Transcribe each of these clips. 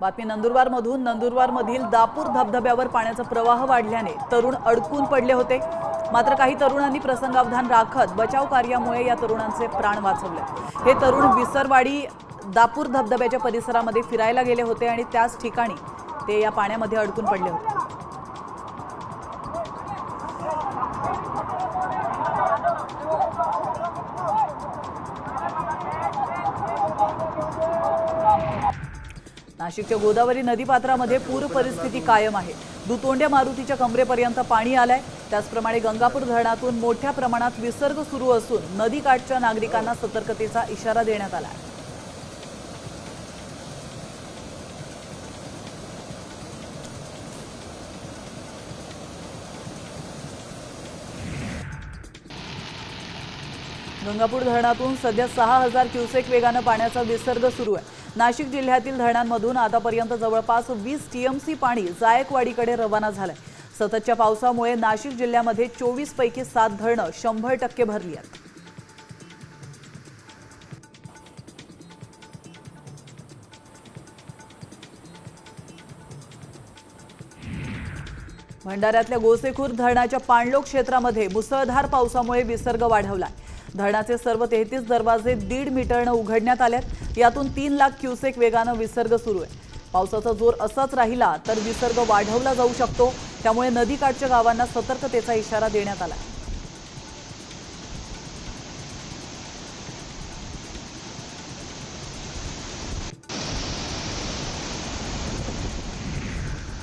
बातमी नंदुरबारमधून. नंदुरबारमधील दापूर धबधब्यावर पाण्याचा प्रवाह वाढल्याने तरुण अडकून पडले होते. मात्र काही तरुणांनी प्रसंगावधान राखत बचाव कार्यामुळे या तरुणांचे प्राण वाचवले. हे तरुण विसरवाडी दापूर धबधब्याच्या परिसरामध्ये फिरायला गेले होते आणि त्याच ठिकाणी ते या पाण्यामध्ये अडकून पडले होते. नाशिकच्या गोदावरी नदीपात्रामध्ये पूर परिस्थिती कायम आहे. दुतोंड्या मारुतीच्या कमरेपर्यंत पाणी आलंय. त्याचप्रमाणे गंगापूर धरणातून मोठ्या प्रमाणात विसर्ग सुरू असून नदीकाठच्या नागरिकांना सतर्कतेचा इशारा देण्यात आला आहे. गंगापूर धरणातून सध्या सहा हजार क्युसेक वेगानं पाण्याचा विसर्ग सुरू आहे. नाशिक जिल्ह्यातील धरणांमधून आतापर्यंत जवळपास वीस टीएमसी पाणी जायकवाडीकडे रवाना झालंय. सततच्या पावसामुळे नाशिक जिल्ह्यामध्ये चोवीस पैकी सात धरणं शंभर टक्के भरली आहेत. भंडाऱ्यातल्या गोसेखूर धरणाच्या पाणलोक क्षेत्रामध्ये मुसळधार पावसामुळे विसर्ग वाढवलाय. धरणाचे सर्व तेहतीस दरवाजे दीड मीटरनं उघडण्यात आलेत. यातून तीन लाख क्युसेक वेगानं विसर्ग सुरू आहे. पावसाचा जोर असाच राहिला तर विसर्ग वाढवला जाऊ शकतो. त्यामुळे नदीकाठच्या गावांना सतर्कतेचा इशारा देण्यात आला.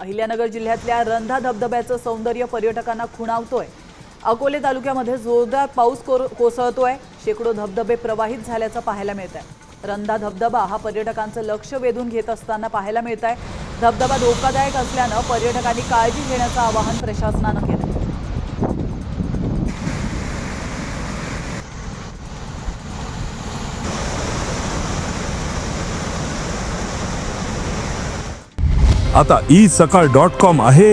अहिल्यानगर जिल्ह्यातल्या रंधा धबधब्याचं सौंदर्य पर्यटकांना खुणावतोय. अकोले तालुक्यामध्ये जोरदार पाऊस कोर कोसळतोय. शेकडो धबधबे प्रवाहित झाल्याचं पाहायला मिळत आहे रंधा धबधबा हा पर्यटकांचं लक्ष वेधून घेत असताना पाहायला मिळत आहे धबधबा धोकादायक असल्यानं पर्यटकांनी काळजी घेण्याचं आवाहन प्रशासनानं केलं आता ई सकाळ डॉट कॉम आहे.